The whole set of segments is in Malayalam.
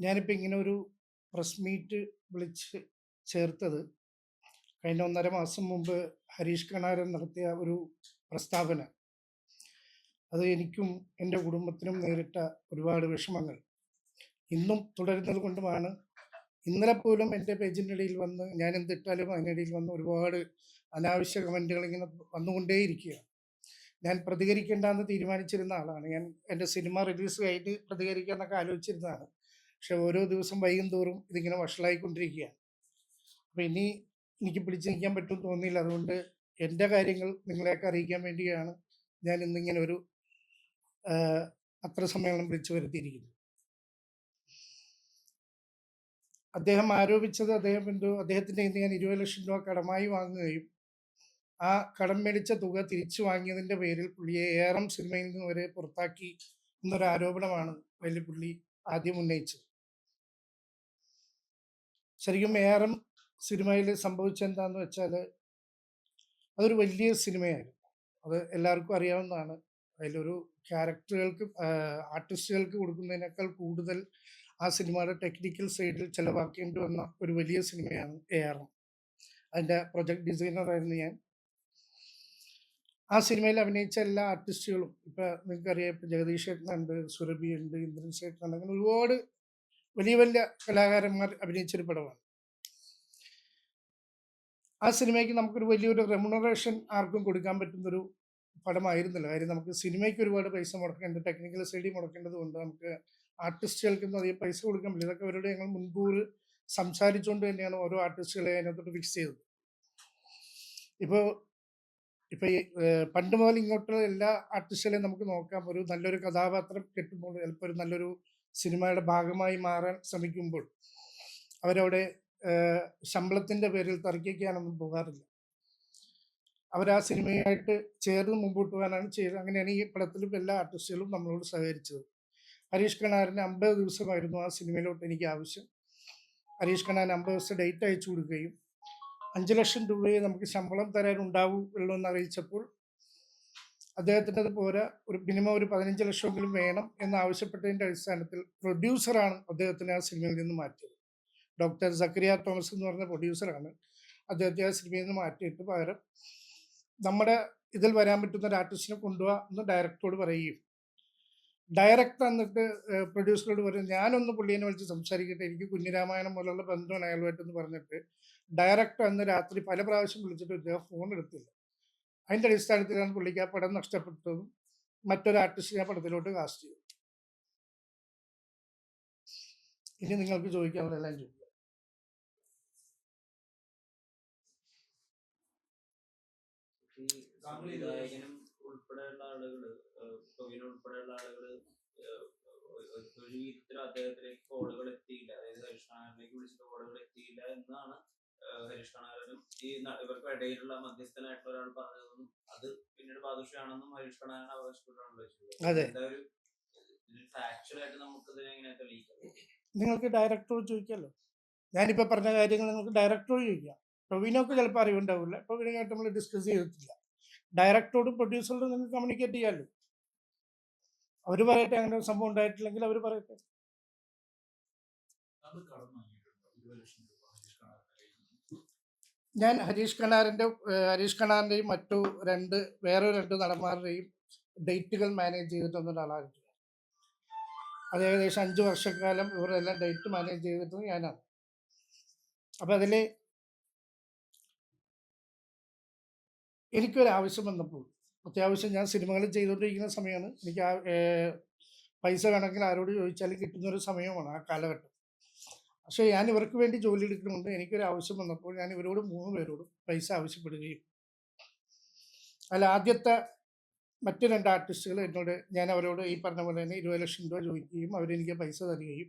ഞാനിപ്പോൾ ഇങ്ങനെ ഒരു പ്രസ് മീറ്റ് വിളിച്ച് ചേർത്തത്. കഴിഞ്ഞ ഒന്നര മാസം മുമ്പ് ഹരീഷ് കണാരൻ നടത്തിയ ഒരു പ്രസ്താവന. അത് എനിക്കും എന്റെ കുടുംബത്തിനും നേരിട്ട ഒരുപാട് വിഷമങ്ങൾ. ഇന്നും തുടരുന്നത് കൊണ്ടുമാണ്. ഇന്നലെ പോലും എന്റെ പേജിന്റെ ഇടയിൽ വന്ന് ഞാൻ എന്തിട്ടാലും അതിനിടയിൽ വന്ന് ഒരുപാട് അനാവശ്യ കമന്റുകൾ ഇങ്ങനെ വന്നുകൊണ്ടേയിരിക്കുകയാണ്. ഞാൻ പ്രതികരിക്കേണ്ടെന്ന് തീരുമാനിച്ചിരുന്ന ആളാണ്. ഞാൻ എന്റെ സിനിമ റിലീസ് കഴിഞ്ഞ് പ്രതികരിക്കാമെന്നൊക്കെ ആലോചിച്ചിരുന്നതാണ്. പക്ഷെ ഓരോ ദിവസം വൈകും തോറും ഇതിങ്ങനെ വഷളായിക്കൊണ്ടിരിക്കുകയാണ്. അപ്പം ഇനി എനിക്ക് പിടിച്ചു നിൽക്കാൻ പറ്റും തോന്നിയില്ല. അതുകൊണ്ട് എന്റെ കാര്യങ്ങൾ നിങ്ങളെയൊക്കെ അറിയിക്കാൻ വേണ്ടിയാണ് ഞാൻ ഇന്നിങ്ങനെ ഒരു പത്രസമ്മേളനം വിളിച്ചു വരുത്തിയിരിക്കുന്നത്. അദ്ദേഹം ആരോപിച്ചത് അദ്ദേഹം എന്തോ അദ്ദേഹത്തിന്റെ ഇന്ന് ഞാൻ ഇരുപത് ലക്ഷം രൂപ കടമായി വാങ്ങുകയും ആ കടം മേടിച്ച തുക തിരിച്ചു വാങ്ങിയതിന്റെ പേരിൽ പുള്ളിയെ ഏറം സിനിമയിൽ നിന്ന് വരെ പുറത്താക്കി എന്നൊരു ആരോപണമാണ് പുള്ളി ആദ്യം ഉന്നയിച്ചത്. ശരിക്കും ഏറം സിനിമയിൽ സംഭവിച്ചെന്താന്ന് വെച്ചാൽ അതൊരു വലിയ സിനിമയായിരുന്നു. അത് എല്ലാവർക്കും അറിയാവുന്നതാണ്. അതിലൊരു ക്യാരക്ടറുകൾക്ക് ആർട്ടിസ്റ്റുകൾക്ക് കൊടുക്കുന്നതിനേക്കാൾ കൂടുതൽ ആ സിനിമയുടെ ടെക്നിക്കൽ സൈഡിൽ ചിലവാക്കേണ്ടി വന്ന ഒരു വലിയ സിനിമയാണ് എ ആർ അതിന്റെ പ്രൊജക്ട് ഡിസൈനറായിരുന്നു ഞാൻ. ആ സിനിമയിൽ അഭിനയിച്ച എല്ലാ ആർട്ടിസ്റ്റുകളും ഇപ്പം നിങ്ങൾക്കറിയാം ഇപ്പം ജഗദീഷ് ചേട്ടനുണ്ട് സുരഭി ഉണ്ട് ഇന്ദ്രൻ ചേട്ടനുണ്ട് അങ്ങനെ ഒരുപാട് വലിയ വലിയ കലാകാരന്മാർ അഭിനയിച്ചൊരു പടമാണ്. ആ സിനിമയ്ക്ക് നമുക്കൊരു വലിയൊരു റെമുണറേഷൻ ആർക്കും കൊടുക്കാൻ പറ്റുന്നൊരു പടമായിരുന്നില്ല. കാര്യം നമുക്ക് സിനിമയ്ക്ക് ഒരുപാട് പൈസ മുടക്കേണ്ടത് ടെക്നിക്കൽ സ്റ്റഡി മുടക്കേണ്ടത് കൊണ്ട് നമുക്ക് ആർട്ടിസ്റ്റുകൾക്കൊന്നും അധികം പൈസ കൊടുക്കാൻ പറ്റില്ല. ഇതൊക്കെ അവരോട് ഞങ്ങൾ മുൻകൂർ സംസാരിച്ചുകൊണ്ട് തന്നെയാണ് ഓരോ ആർട്ടിസ്റ്റുകളെ അതിനകത്തോട്ട് ഫിക്സ് ചെയ്തത്. ഇപ്പോൾ ഇപ്പൊ പണ്ട് മുതൽ ഇങ്ങോട്ടുള്ള എല്ലാ ആർട്ടിസ്റ്റുകളെയും നമുക്ക് നോക്കാം. ഒരു നല്ലൊരു കഥാപാത്രം കിട്ടുമ്പോൾ ചിലപ്പോൾ ഒരു നല്ലൊരു സിനിമയുടെ ഭാഗമായി മാറാൻ ശ്രമിക്കുമ്പോൾ അവരവിടെ ശമ്പളത്തിന്റെ പേരിൽ തർക്കിക്കാനൊന്നും പോകാറില്ല. അവർ ആ സിനിമയായിട്ട് ചേർന്ന് മുമ്പോട്ട് പോകാനാണ് ചെയ്തത് അങ്ങനെയാണ് ഈ പടത്തിലും എല്ലാ ആർട്ടിസ്റ്റുകളും നമ്മളോട് സഹകരിച്ചത്. ഹരീഷ് കണാറിന് അമ്പത് ദിവസമായിരുന്നു ആ സിനിമയിലോട്ട് എനിക്ക് ആവശ്യം. ഹരീഷ് കണാൻ അമ്പത് ദിവസം ഡേറ്റ് അയച്ചു കൊടുക്കുകയും അഞ്ച് ലക്ഷം രൂപയെ നമുക്ക് ശമ്പളം തരാൻ ഉണ്ടാവൂ എന്ന് അറിയിച്ചപ്പോൾ അദ്ദേഹത്തിന്റെ അത് ഒരു മിനിമം ഒരു പതിനഞ്ച് ലക്ഷമെങ്കിലും വേണം എന്ന് ആവശ്യപ്പെട്ടതിന്റെ അടിസ്ഥാനത്തിൽ പ്രൊഡ്യൂസറാണ് അദ്ദേഹത്തിനെ ആ സിനിമയിൽ നിന്ന് മാറ്റിയത്. ഡോക്ടർ സക്രിയ തോമസ് എന്ന് പറഞ്ഞ പ്രൊഡ്യൂസറാണ് അദ്ദേഹത്തെ ആ സിനിമയിൽ നിന്ന് മാറ്റിയിട്ട് പകരം നമ്മുടെ ഇതിൽ വരാൻ പറ്റുന്ന ഒരു ആർട്ടിസ്റ്റിനെ കൊണ്ടുപോകാം എന്ന് ഡയറക്ടറോട് പറയുകയും. ഡയറക്ടർ എന്നിട്ട് പ്രൊഡ്യൂസറോട് പറയും ഞാനൊന്ന് പുള്ളിയെ വിളിച്ച് സംസാരിക്കട്ടെ എനിക്ക് കുഞ്ഞിരാമായണം പോലുള്ള ബന്ധമാണ് അയാളുമായിട്ടെന്ന് പറഞ്ഞിട്ട് ഡയറക്ടർ അന്ന് രാത്രി പല പ്രാവശ്യം വിളിച്ചിട്ട് ഇദ്ദേഹം ഫോൺ എടുത്തില്ല. അതിന്റെ അടിസ്ഥാനത്തിലാണ് പുള്ളിക്ക് ആ പടം നഷ്ടപ്പെട്ടതും മറ്റൊരു ആർട്ടിസ്റ്റിനെ പടത്തിലോട്ട് കാസ്റ്റ് ചെയ്തു. ഇനി നിങ്ങൾക്ക് ചോദിക്കാനുള്ളതെല്ലാം ചോദിക്കാം സംവിധായകനും ഉൾപ്പെടെയുള്ള ആളുകൾ ടൊവിനോ ഉൾപ്പെടെയുള്ള ആളുകൾ ഒരു വിധത്തിലും അദ്ദേഹത്തിലേക്ക് കോളുകൾ എത്തിയില്ല. അതായത് ഹരീഷ് കണാറിലേക്ക് വിളിച്ചിട്ട് കോളുകൾ എത്തിയില്ല എന്നാണ് ഹരീഷ് കണാരനും ഈ ഇവർക്ക് ഇടയിലുള്ള മധ്യസ്ഥനായിട്ടുള്ള ഒരാൾ പറഞ്ഞതെന്നും അത് പിന്നീട് പാദുഷയാണെന്നും ഹരീഷ് കണാരൻ അവകാശപ്പെട്ടാണല്ലോ നിങ്ങൾക്ക് ഡയറക്ടറോട് ചോദിക്കാമല്ലോ ഞാനിപ്പോൾ പറഞ്ഞ കാര്യങ്ങൾ നിങ്ങൾക്ക് ഡയറക്ടറോട് ചോദിക്കാം. ടൊവിനോക്ക് ചിലപ്പോൾ അറിവുണ്ടാവില്ല. ടൊവിനോയായിട്ട് നമ്മൾ ഡിസ്കസ് ചെയ്തിട്ടില്ല ഡയറക്ടറോടും പ്രൊഡ്യൂസറോടും നിങ്ങൾക്ക് കമ്മ്യൂണിക്കേറ്റ് ചെയ്യാമല്ലോ അവർ പറയട്ടെ അങ്ങനെ ഒരു സംഭവം ഉണ്ടായിട്ടില്ലെങ്കിൽ അവർ പറയട്ടെ. ഞാൻ ഹരീഷ് കണാറിന്റെ ഹരീഷ് കണാറിന്റെയും മറ്റു രണ്ട് വേറെ രണ്ട് നടന്മാരുടെയും ഡേറ്റുകൾ മാനേജ് ചെയ്തിട്ടുള്ള ഒരാളാണ്. അത് ഏകദേശം അഞ്ച് വർഷക്കാലം ഇവരെല്ലാം ഡേറ്റ് മാനേജ് ചെയ്തിട്ടും ഞാനാണ്. അപ്പം അതിൽ എനിക്കൊരു ആവശ്യം വന്നപ്പോൾ അത്യാവശ്യം ഞാൻ സിനിമകൾ ചെയ്തുകൊണ്ടിരിക്കുന്ന സമയമാണ്. എനിക്ക് പൈസ വേണമെങ്കിൽ ആരോട് ചോദിച്ചാലും കിട്ടുന്നൊരു സമയമാണ് ആ കാലഘട്ടം. പക്ഷേ ഞാൻ ഇവർക്ക് വേണ്ടി ജോലി എടുക്കുന്നുണ്ട്. എനിക്കൊരു ആവശ്യം വന്നപ്പോൾ ഞാൻ ഇവരോട് മൂന്ന് പേരോടും പൈസ ആവശ്യപ്പെടുകയും. അതിൽ ആദ്യത്തെ മറ്റു രണ്ട് ആർട്ടിസ്റ്റുകൾ എന്നോട് ഞാൻ അവരോട് ഈ പറഞ്ഞ പോലെ തന്നെ ഇരുപത് ലക്ഷം രൂപ ചോദിക്കുകയും അവരെനിക്ക് പൈസ തരികയും.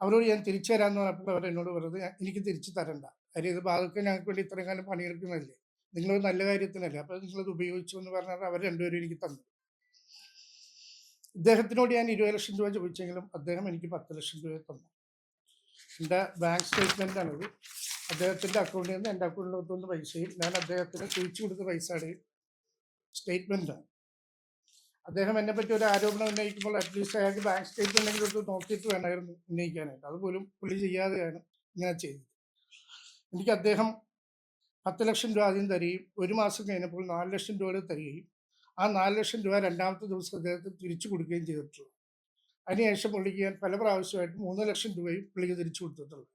അവരോട് ഞാൻ തിരിച്ചു തരാമെന്ന് പറഞ്ഞപ്പോൾ അവരെന്നോട് പറഞ്ഞത് എനിക്ക് തിരിച്ചു തരണ്ട. കാര്യം ഇത് ബാധക്ക് ഞങ്ങൾക്ക് വേണ്ടി ഇത്രയും കാലം പണിയെടുക്കുന്നതല്ലേ. നിങ്ങളൊരു നല്ല കാര്യത്തിനല്ലേ. അപ്പോൾ നിങ്ങളത് ഉപയോഗിച്ചു എന്ന് പറഞ്ഞാൽ അവർ രണ്ടുപേരും എനിക്ക് തന്നു ഇദ്ദേഹത്തിനോട് ഞാൻ ഇരുപത് ലക്ഷം രൂപ ചോദിച്ചെങ്കിലും അദ്ദേഹം എനിക്ക് പത്ത് ലക്ഷം രൂപ തന്നു. എന്റെ ബാങ്ക് സ്റ്റേറ്റ്മെന്റാണിത് അദ്ദേഹത്തിന്റെ അക്കൗണ്ടിൽ നിന്ന് എന്റെ അക്കൗണ്ടിലോട്ട് വന്ന പൈസയും ഞാൻ അദ്ദേഹത്തിന് തിരിച്ചു കൊടുത്ത പൈസയുടെയും സ്റ്റേറ്റ്മെന്റാണ് അദ്ദേഹം എന്നെ പറ്റി ഒരു ആരോപണം ഉന്നയിക്കുമ്പോൾ അറ്റ്ലീസ്റ്റ് അയാൾക്ക് ബാങ്ക് സ്റ്റേറ്റ്മെന്റിന്റെ എടുത്ത് നോക്കിയിട്ട് വേണമായിരുന്നു ഉന്നയിക്കാനായിട്ട്. അതുപോലും പുള്ളി ചെയ്യാതെയാണ് ഇങ്ങനെ ചെയ്തത്. എനിക്ക് അദ്ദേഹം പത്ത് ലക്ഷം രൂപ ആദ്യം തരികയും ഒരു മാസം കഴിഞ്ഞപ്പോൾ നാല് ലക്ഷം രൂപയുടെ തരികയും ആ നാല് ലക്ഷം രൂപ രണ്ടാമത്തെ ദിവസം അദ്ദേഹത്തിന് തിരിച്ചു കൊടുക്കുകയും ചെയ്തിട്ടുള്ളൂ. അതിനുശേഷം പുള്ളിക്ക് ഞാൻ പല പ്രാവശ്യമായിട്ട് മൂന്ന് ലക്ഷം രൂപയും പുള്ളിക്ക് തിരിച്ചു കൊടുത്തിട്ടുള്ളത്.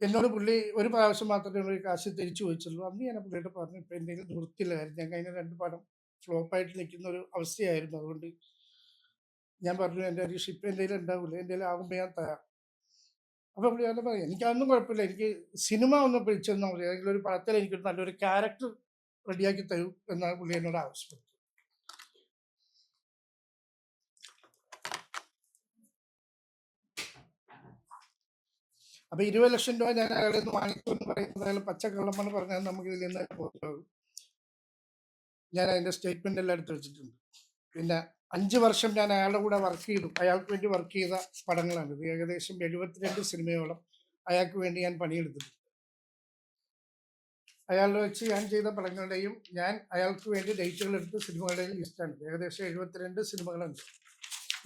എന്നോട് പുള്ളി ഒരു പ്രാവശ്യം മാത്രമേ പുള്ളി കാശ് തിരിച്ചു ചോദിച്ചുള്ളൂ. അന്ന് ഞാൻ പുള്ളിയുടെ പറഞ്ഞു ഇപ്പം എന്തെങ്കിലും നിർത്തില്ലായിരുന്നു കാര്യം ഞങ്ങൾ അതിന് രണ്ട് പടം ഫ്ലോപ്പായിട്ട് നിൽക്കുന്ന ഒരു അവസ്ഥയായിരുന്നു. അതുകൊണ്ട് ഞാൻ പറഞ്ഞു എന്റെ ഒരു ഷിപ്പ് എന്തെങ്കിലും ഉണ്ടാവില്ല എന്തെങ്കിലും ആകുമ്പോൾ ഞാൻ തരാം. അപ്പോൾ പുള്ളി തന്നെ പറയും എനിക്കതൊന്നും കുഴപ്പമില്ല. എനിക്ക് സിനിമ ഒന്ന് പിടിച്ചെന്നാൽ മതി. ഏതെങ്കിലും ഒരു പടത്തിൽ എനിക്കൊരു നല്ലൊരു ക്യാരക്ടർ റെഡിയാക്കി തരൂ എന്നാണ് പുള്ളി എന്നോട് ആവശ്യപ്പെട്ടത്. അപ്പോൾ ഇരുപത് ലക്ഷം രൂപ ഞാൻ അയാളിൽ നിന്ന് എന്ന് പറയുന്നത് അയാൾ പച്ചക്കള്ളമെന്ന് പറഞ്ഞാൽ നമുക്ക് ഇതിൽ നിന്ന് ഞാൻ അതിന്റെ സ്റ്റേറ്റ്മെന്റ് എല്ലാം എടുത്ത് വെച്ചിട്ടുണ്ട്. പിന്നെ അഞ്ച് വർഷം ഞാൻ അയാളുടെ കൂടെ വർക്ക് ചെയ്തു. അയാൾക്ക് വേണ്ടി വർക്ക് ചെയ്ത പടങ്ങളാണ് ഇത്. ഏകദേശം എഴുപത്തിരണ്ട് സിനിമയോളം അയാൾക്ക് വേണ്ടി ഞാൻ പണിയെടുത്തിട്ടുണ്ട്. അയാളുടെ വെച്ച് ഞാൻ ചെയ്ത പടങ്ങളുടെയും ഞാൻ അയാൾക്ക് വേണ്ടി ഡേറ്റുകൾ എടുത്ത് സിനിമകളുടെയും ലിസ്റ്റാണ് ഏകദേശം എഴുപത്തിരണ്ട് സിനിമകളുണ്ട്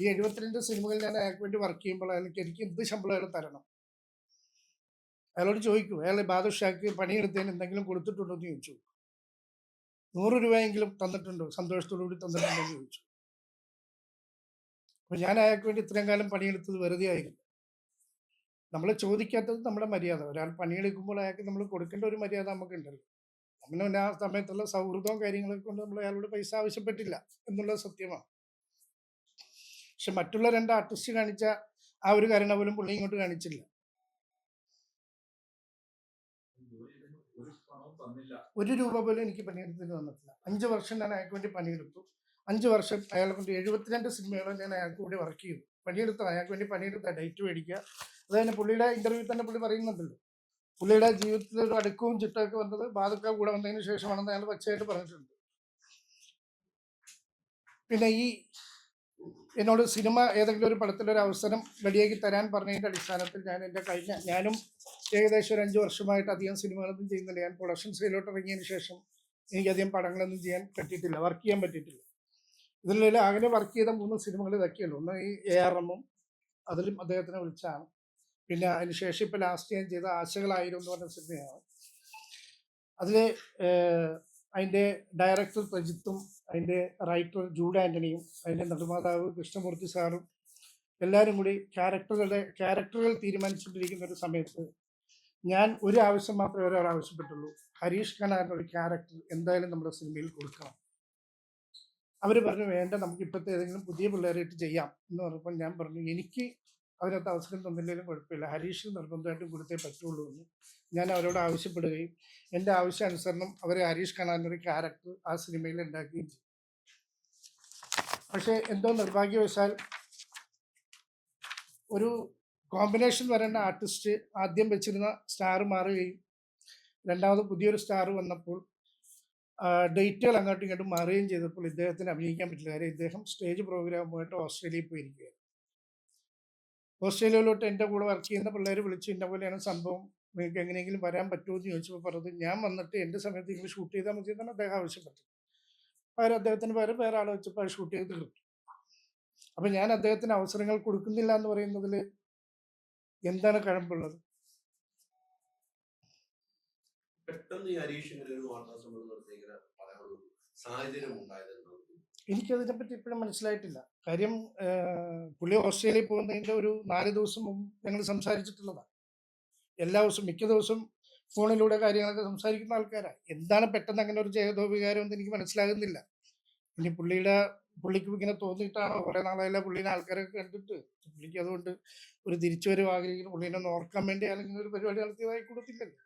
ഈ എഴുപത്തിരണ്ട് സിനിമകൾ ഞാൻ അയാൾക്ക് വേണ്ടി വർക്ക് ചെയ്യുമ്പോൾ അയാൾക്ക് എനിക്ക് എന്ത് ശമ്പളം തരണം? അയാളോട് ചോദിക്കും അയാൾ ബാദുഷാക്ക് പണിയെടുത്തതിന് എന്തെങ്കിലും കൊടുത്തിട്ടുണ്ടോ എന്ന് ചോദിച്ചു. നൂറ് രൂപയെങ്കിലും തന്നിട്ടുണ്ടോ? സന്തോഷത്തോടു കൂടി തന്നിട്ടുണ്ടോ എന്ന് ചോദിച്ചു. അപ്പൊ ഞാൻ അയാൾക്ക് വേണ്ടി ഇത്രയും കാലം പണിയെടുത്തത് വെറുതെ ആയിരുന്നു നമ്മൾ ചോദിക്കാത്തത് നമ്മുടെ മര്യാദ. ഒരാൾ പണിയെടുക്കുമ്പോൾ അയാൾക്ക് നമ്മൾ കൊടുക്കേണ്ട ഒരു മര്യാദ നമുക്കുണ്ടല്ലോ. പിന്നെ ആ സമയത്തുള്ള സൗഹൃദവും കാര്യങ്ങളൊക്കെ കൊണ്ട് നമ്മൾ അയാളോട് പൈസ ആവശ്യപ്പെട്ടില്ല എന്നുള്ളത് സത്യമാണ്. പക്ഷെ മറ്റുള്ള രണ്ട് ആർട്ടിസ്റ്റ് കാണിച്ച ആ ഒരു കരുണ പോലും പുള്ളി ഇങ്ങോട്ട് കാണിച്ചില്ല ഒരു പണവും തന്നില്ല ഒരു രൂപ പോലും എനിക്ക് പണിയെടുത്തിന് തന്നിട്ടില്ല അഞ്ച് വർഷം ഞാൻ അയാൾക്ക് വേണ്ടി പണിയെടുത്തു. അഞ്ച് വർഷം അയാളെ കൊണ്ട് എഴുപത്തിരണ്ട് സിനിമകളും ഞാൻ അയാൾക്ക് കൂടി വർക്ക് ചെയ്തു. പണിയെടുത്ത. അയാൾക്ക് വേണ്ടി പണിയെടുത്ത. ഡേറ്റ് മേടിക്കുക. അത് തന്നെ പുള്ളിയുടെ ഇന്റർവ്യൂ തന്നെ പുള്ളി പറയുന്നുണ്ടല്ലോ. പുള്ളിയുടെ ജീവിതത്തിൽ ഒരു അടുക്കവും ചിട്ടമൊക്കെ വന്നത് ബാധക്ക കൂടെ വന്നതിന് ശേഷമാണെന്ന് അയാൾ പച്ചയായിട്ട് പറഞ്ഞിട്ടുണ്ട്. പിന്നെ ഈ എന്നോട് സിനിമ ഏതെങ്കിലും ഒരു പടത്തിലൊരു അവസരം റെഡിയാക്കി തരാൻ പറഞ്ഞതിന്റെ അടിസ്ഥാനത്തിൽ ഞാൻ എന്റെ കഴിഞ്ഞ ഞാനും ഏകദേശം ഒരു അഞ്ച് വർഷമായിട്ട് അധികം സിനിമകളൊന്നും ചെയ്യുന്നില്ല. ഞാൻ പ്രൊഡക്ഷൻ സൈഡിലോട്ട് ഇറങ്ങിയതിന് ശേഷം എനിക്കധികം പടങ്ങളൊന്നും ചെയ്യാൻ പറ്റിയിട്ടില്ല. വർക്ക് ചെയ്യാൻ പറ്റിയിട്ടില്ല. ഇതിൽ അങ്ങനെ വർക്ക് ചെയ്ത മൂന്ന് സിനിമകൾ ഇതൊക്കെയുള്ളൂ. ഒന്ന് ഈ എ ആർ എമ്മും അതിലും അദ്ദേഹത്തിനെ വിളിച്ചാണ്. പിന്നെ അതിന് ശേഷം ഇപ്പം ലാസ്റ്റ് ഞാൻ ചെയ്ത ആശകളായിരുന്നു എന്ന് പറഞ്ഞ സിനിമയാണ്. അതിൽ അതിന്റെ ഡയറക്ടർ പ്രജിത്തും അതിന്റെ റൈറ്റർ ജൂഡ് ആന്റണിയും അതിന്റെ നിർമ്മാതാവ് കൃഷ്ണമൂർത്തി സാറും എല്ലാവരും കൂടി ക്യാരക്ടറുകളുടെ ക്യാരക്ടറുകൾ തീരുമാനിച്ചുകൊണ്ടിരിക്കുന്ന ഒരു സമയത്ത് ഞാൻ ഒരു ആവശ്യം മാത്രമേ ഒരാൾ ആവശ്യപ്പെട്ടുള്ളൂ. ഹരീഷ് ഖനാറിന്റെ ഒരു ക്യാരക്ടർ എന്തായാലും നമ്മുടെ സിനിമയിൽ കൊടുക്കണം. അവർ പറഞ്ഞു വേണ്ട നമുക്ക് ഇപ്പോഴത്തെ ഏതെങ്കിലും പുതിയ പിള്ളേരായിട്ട് ചെയ്യാം. എന്ന് പറഞ്ഞപ്പോൾ ഞാൻ പറഞ്ഞു എനിക്ക് അതിനകത്ത് അവസരം തന്നില്ലെങ്കിലും കുഴപ്പമില്ല. ഹരീഷ് നിർബന്ധമായിട്ടും കൊടുത്തേ പറ്റുള്ളൂ എന്ന് ഞാൻ അവരോട് ആവശ്യപ്പെടുകയും എന്റെ ആവശ്യാനുസരണം അവരെ ഹരീഷ് കണാനൊരു ക്യാരക്ടർ ആ സിനിമയിൽ ഉണ്ടാക്കുകയും ചെയ്തു. പക്ഷേ എന്തോ നിർഭാഗ്യവശാൽ ഒരു കോമ്പിനേഷൻ വരേണ്ട ആർട്ടിസ്റ്റ് ആദ്യം വെച്ചിരുന്ന സ്റ്റാർ മാറുകയും രണ്ടാമത് പുതിയൊരു സ്റ്റാർ വന്നപ്പോൾ ഡേറ്റുകൾ അങ്ങോട്ടും ഇങ്ങോട്ടും മാറുകയും ചെയ്തപ്പോൾ ഇദ്ദേഹത്തിന് അഭിനയിക്കാൻ പറ്റില്ല. കാര്യം ഇദ്ദേഹം സ്റ്റേജ് പ്രോഗ്രാമുമായിട്ട് ഓസ്ട്രേലിയയിൽ പോയിരിക്കുകയാണ് ഓസ്ട്രേലിയയിലോട്ട് എന്റെ കൂടെ വർക്ക് ചെയ്യുന്ന പിള്ളേർ വിളിച്ച് ഇന്ന പോലെയാണ് സംഭവം. നിങ്ങൾക്ക് എങ്ങനെയെങ്കിലും വരാൻ പറ്റുമോ എന്ന് ചോദിച്ചപ്പോൾ പറഞ്ഞത് ഞാൻ വന്നിട്ട് എന്റെ സമയത്ത് നിങ്ങൾ ഷൂട്ട് ചെയ്താൽ മതി എന്നാണ് അദ്ദേഹം ആവശ്യപ്പെട്ടത്. അവർ അദ്ദേഹത്തിന് പകരം വേറെ ആളെ വെച്ചപ്പോൾ അത് ഷൂട്ട് ചെയ്ത് കിട്ടും അപ്പം ഞാൻ അദ്ദേഹത്തിന് അവസരങ്ങൾ കൊടുക്കുന്നില്ല എന്ന് പറയുന്നതിൽ എന്താണ് കഴമ്പുള്ളത്? പെട്ടെന്ന് ഈ ഹരീഷ് ഒരു വാർത്താ സമ്മേളനം നടത്തിയ സാഹചര്യം ഉണ്ടായതെന്താണ് എനിക്കതിനെപ്പറ്റി ഇപ്പോഴും മനസ്സിലായിട്ടില്ല. കാര്യം പുള്ളി ഓസ്ട്രേലിയയിൽ പോകുന്നതിന്റെ ഒരു നാല് ദിവസം മുമ്പ് ഞങ്ങൾ സംസാരിച്ചിട്ടുള്ളതാണ് എല്ലാ ദിവസവും മിക്ക ദിവസവും ഫോണിലൂടെ കാര്യങ്ങളൊക്കെ സംസാരിക്കുന്ന ആൾക്കാരാണ് എന്താണ് പെട്ടെന്ന് അങ്ങനെ ഒരു ജയതോപികാരം എന്ന് എനിക്ക് മനസ്സിലാകുന്നില്ല. ഇനി പുള്ളിയുടെ പുള്ളിക്ക് ഇങ്ങനെ തോന്നിയിട്ടാണോ? കുറേ നാളായാലും പുള്ളീനെ ആൾക്കാരൊക്കെ കണ്ടിട്ട്. പുള്ളിക്ക് അതുകൊണ്ട് ഒരു തിരിച്ചുവരവ് ആഗ്രഹിക്കുന്നു. പുള്ളീനെ ഓർക്കാൻ വേണ്ടി അല്ലെങ്കിൽ ഒരു പരിപാടി നടത്തിയതായി കൊടുത്തില്ലല്ലോ.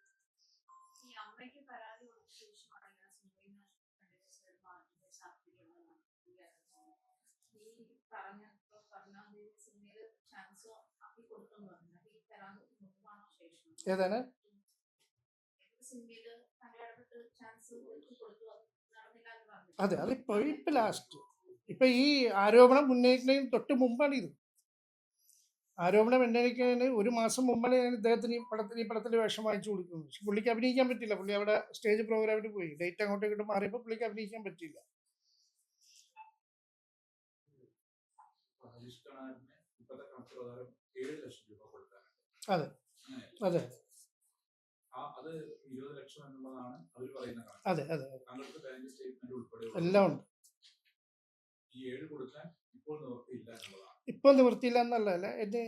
ഏതാണ്? അതെ അത് ഇപ്പൊ ഇപ്പൊ ലാസ്റ്റ് ഇപ്പൊ ഈ ആരോപണം ഉന്നയിക്കുന്നതിന് തൊട്ട് മുമ്പാണ് ഇത്. ആരോപണം ഉന്നയിക്കുന്നതിന് ഒരു മാസം മുമ്പാണ് ഞാൻ ഇദ്ദേഹത്തിന് ഈ പടത്തിന് ഈ പടത്തിൽ വേഷം വാങ്ങിച്ചു കൊടുക്കുന്നത്. പക്ഷെ പുള്ളിക്ക് അഭിനയിക്കാൻ പറ്റില്ല. പുള്ളി അവിടെ സ്റ്റേജ് പ്രോഗ്രാമിന് പോയി. ഡേറ്റ് അങ്ങോട്ടും ഇങ്ങോട്ടും മാറിയപ്പോ പുള്ളിക്ക് അഭിനയിക്കാൻ പറ്റില്ല അതെ. അതെ. അത് അതെ എല്ലാം ഉണ്ട്. ഇപ്പോൾ നിവൃത്തിയില്ല എന്നല്ല എന്റെ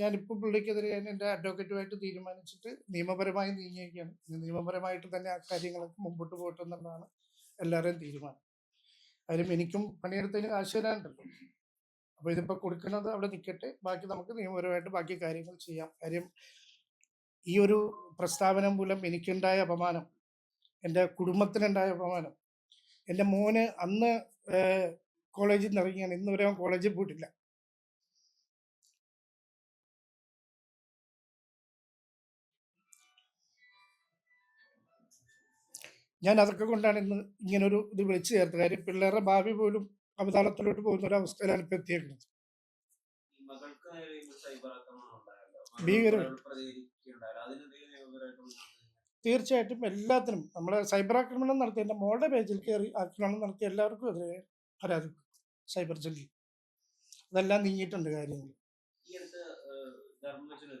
ഞാനിപ്പോൾ പുള്ളിക്കെതിരെ എന്റെ എന്റെ അഡ്വക്കേറ്റുമായിട്ട് തീരുമാനിച്ചിട്ട് നിയമപരമായി നീങ്ങിയിരിക്കുകയാണ്. നിയമപരമായിട്ട് തന്നെ ആ കാര്യങ്ങളൊക്കെ മുമ്പോട്ട് പോകട്ടെ എന്നുള്ളതാണ് എല്ലാവരുടെയും തീരുമാനം. കാര്യം എനിക്കും പണിയെടുത്തതിന് കാശ് തരാനുണ്ടല്ലോ അപ്പോൾ ഇതിപ്പോൾ കൊടുക്കുന്നത് അവിടെ നിൽക്കട്ടെ ബാക്കി നമുക്ക് നിയമപരമായിട്ട് ബാക്കി കാര്യങ്ങൾ ചെയ്യാം. കാര്യം ഈ ഒരു പ്രസ്താവന മൂലം എനിക്കുണ്ടായ അപമാനം എന്റെ കുടുംബത്തിനുണ്ടായ അപമാനം എന്റെ മോന് അന്ന് കോളേജിൽ നിന്ന് ഇറങ്ങിയാണ്. ഇന്ന് വരെ അവൻ കോളേജിൽ പോയിട്ടില്ല. ഞാൻ അതൊക്കെ കൊണ്ടാണ് ഇന്ന് ഇങ്ങനൊരു ഇത് വിളിച്ചു ചേർത്തത്. കാര്യം പിള്ളേരുടെ ഭാവി പോലും അവതാളത്തിലോട്ട് പോകുന്ന ഒരു അവസ്ഥയിലാണ് ഇപ്പൊ എത്തിയേക്കുന്നത്? തീർച്ചയായിട്ടും എല്ലാത്തിനും നമ്മൾ സൈബർ ആക്രമണം നടത്തിയ എന്റെ മോളുടെ പേജിൽ കയറി ആക്രമണം നടത്തി എല്ലാവർക്കും എതിരെ പരാതി സൈബർ സെല്ലിൽ അതെല്ലാം നീങ്ങിയിട്ടുണ്ട് കാര്യങ്ങൾ ധർമ്മജന്റെ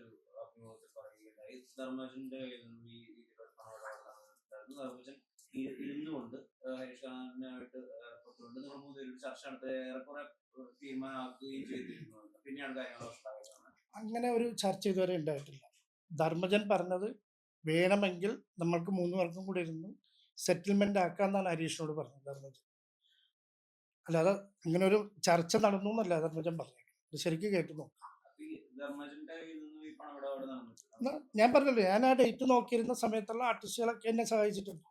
ഇരുന്നുകൊണ്ട് ഹരീഷ് ഖാനായിട്ട് ഏർപ്പെട്ടുകൊണ്ട് നമ്മൾ മൂന്ന് ഒരു ചർച്ച നടത്തി ഏറെക്കുറെ തീരുമാനമാക്കുകയും ചെയ്തിരുന്നുണ്ട്. പിന്നെയാണ് കാര്യങ്ങൾ അങ്ങനെ ഒരു ചർച്ച ഇതുവരെ ഉണ്ടായിട്ടില്ല. ധർമ്മജൻ പറഞ്ഞത് വേണമെങ്കിൽ നമ്മൾക്ക് മൂന്ന് പേർക്കും കൂടി ഇരുന്ന് സെറ്റിൽമെന്റ് ആക്കാന്നാണ് ഹരീഷിനോട് പറഞ്ഞത് ധർമ്മജൻ. അല്ലാതെ അങ്ങനെ ഒരു ചർച്ച നടന്നു എന്നല്ല ധർമ്മജൻ പറഞ്ഞത്. ശരിക്കും കേട്ടു നോക്കാം. ഞാൻ പറഞ്ഞല്ലോ ഞാൻ ആ ഡേറ്റ് നോക്കിയിരുന്ന സമയത്തുള്ള ആർട്ടിസ്റ്റുകളൊക്കെ എന്നെ സഹായിച്ചിട്ടുണ്ട്.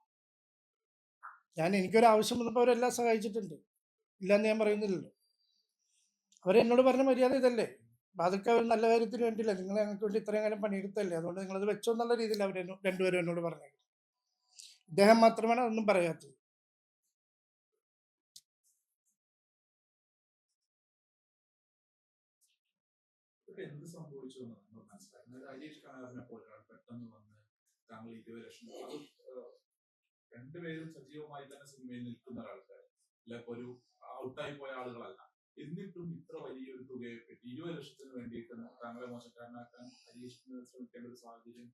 ഞാൻ എനിക്കൊരു ആവശ്യം വന്നപ്പോൾ അവരെല്ലാം സഹായിച്ചിട്ടുണ്ട്. ഇല്ലെന്ന് ഞാൻ പറയുന്നില്ലല്ലോ. അവരെന്നോട് പറഞ്ഞ മര്യാദ ഇതല്ലേ? അതൊക്കെ അവർ നല്ല കാര്യത്തിന് വേണ്ടിയില്ല? നിങ്ങൾ ഞങ്ങൾക്ക് വേണ്ടി ഇത്രയും കാലം പണിയെടുത്തല്ലേ അതുകൊണ്ട് നിങ്ങളത് വെച്ചോ എന്നുള്ള രീതിയിൽ അവർ രണ്ടുപേരും എന്നോട് പറഞ്ഞത്. ഇദ്ദേഹം മാത്രമാണ് അതൊന്നും പറയാത്തത്. എന്ത് സംഭവിച്ചു രണ്ടുപേരും സജീവമായി തന്നെ സിനിമയിൽ നിൽക്കുന്ന ആൾക്കാർ അല്ല ഇപ്പൊ ഒരു ഔട്ടായി പോയ ആളുകളല്ല. എന്നിട്ടും ഇത്ര വലിയൊരു തുകയെ പറ്റി ഇരുപത് ലക്ഷത്തിന് വേണ്ടിയിട്ട് താങ്കളെ മോശക്കാരനാക്കാൻ ഹരീഷിന് ശ്രമിക്കേണ്ട ഒരു സാഹചര്യം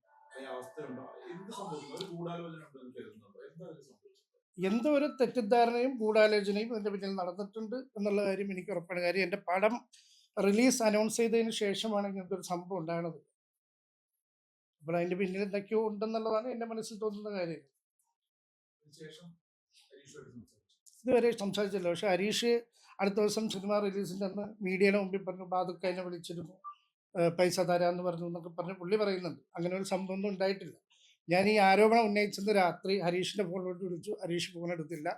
അവസ്ഥയുണ്ടോ? എന്ത് സംഭവിക്കുന്നു? ഒരു ഗൂഢാലോചന ഉണ്ടെന്ന് കരുതുന്നുണ്ടോ എന്താ ഇതിൽ സംഭവിച്ചത് എന്തോ ഒരു തെറ്റിദ്ധാരണയും ഗൂഢാലോചനയും ഇതിന്റെ പിന്നിൽ നടന്നിട്ടുണ്ട് എന്നുള്ള കാര്യം എനിക്ക് ഉറപ്പാണ്. കാര്യം എന്റെ പടം റിലീസ് അനൗൺസ് ചെയ്തതിന് ശേഷമാണ് ഇങ്ങനത്തെ ഒരു സംഭവം ഉണ്ടാകുന്നത്. അപ്പോൾ അതിന്റെ പിന്നിൽ എന്തൊക്കെയോ ഉണ്ടെന്നുള്ളതാണ് എന്റെ മനസ്സിൽ തോന്നുന്ന കാര്യം. ഇതുവരെ സംസാരിച്ചില്ല. പക്ഷെ ഹരീഷ് അടുത്ത ദിവസം സിനിമ റിലീസിന്റെ അന്ന് മീഡിയയുടെ മുമ്പിൽ പറഞ്ഞു ബാധുക്ക എന്നെ വിളിച്ചിരുന്നു പൈസ തരാമെന്ന് പറഞ്ഞു എന്നൊക്കെ പറഞ്ഞ് പുള്ളി പറയുന്നുണ്ട്. അങ്ങനെ ഒരു സംഭവം ഒന്നും ഉണ്ടായിട്ടില്ല. ഞാൻ ഈ ആരോപണം ഉന്നയിച്ചത് രാത്രി ഹരീഷിന്റെ ഫോണിലോട്ട് വിളിച്ചു. ഹരീഷ് ഫോൺ എടുത്തില്ല.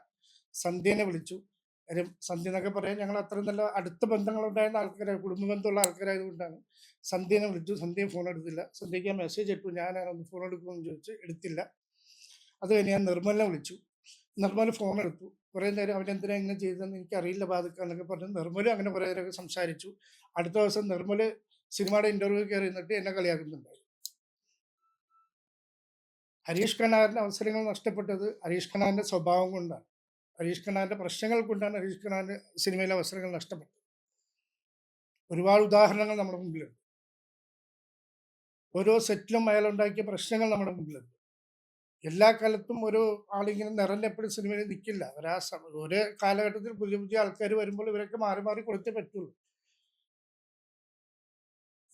സന്ധ്യനെ വിളിച്ചു. കാര്യം സന്ധ്യ എന്നൊക്കെ പറയാൻ ഞങ്ങൾ അത്രയും നല്ല അടുത്ത ബന്ധങ്ങളുണ്ടായിരുന്ന ആൾക്കാരാണ് കുടുംബ ബന്ധമുള്ള ആൾക്കാരായതുകൊണ്ടാണ് സന്ധ്യനെ വിളിച്ചു. സന്ധ്യ ഫോൺ എടുത്തില്ല. സന്ധ്യയ്ക്ക് മെസ്സേജ് ഇട്ടു. ഞാനാണ് ഒന്ന് ഫോൺ എടുക്കുമെന്ന് ചോദിച്ചു എടുത്തില്ല. അത് കഴിഞ്ഞ് ഞാൻ നിർമ്മലിനെ വിളിച്ചു. നിർമ്മൽ ഫോൺ എടുത്തു. കുറേ നേരം അവനെന്തിനാ ഇങ്ങനെ ചെയ്തതെന്ന് എനിക്കറിയില്ല ബാധിക്കുക എന്നൊക്കെ പറഞ്ഞു നിർമ്മലും അങ്ങനെ കുറേ നേരമൊക്കെ സംസാരിച്ചു. അടുത്ത ദിവസം നിർമ്മൽ സിനിമയുടെ ഇന്റർവ്യൂ കയറി നിന്നിട്ട് എന്നെ കളിയാക്കുന്നുണ്ടായി. ഹരീഷ് ഖനാറിന്റെ അവസരങ്ങൾ നഷ്ടപ്പെട്ടത് ഹരീഷ് ഖനാറിന്റെ സ്വഭാവം കൊണ്ടാണ്. ഹരീഷ് ഖനാറിന്റെ പ്രശ്നങ്ങൾ കൊണ്ടാണ് ഹരീഷ് ഖനാറിന്റെ സിനിമയിലെ അവസരങ്ങൾ നഷ്ടപ്പെട്ടത്. ഒരുപാട് ഉദാഹരണങ്ങൾ നമ്മുടെ മുമ്പിലുണ്ട്. ഓരോ സെറ്റിലും അയാൾ ഉണ്ടാക്കിയ പ്രശ്നങ്ങൾ നമ്മുടെ മുമ്പിലുണ്ട്. എല്ലാ കാലത്തും ഒരു ആളിങ്ങനെ നിറഞ്ഞെപ്പോഴും സിനിമയിൽ നിൽക്കില്ല സമ- ഒരേ കാലഘട്ടത്തിൽ പുതിയ പുതിയ ആൾക്കാർ വരുമ്പോൾ ഇവരൊക്കെ മാറി മാറി കൊടുത്തേ പറ്റുള്ളൂ.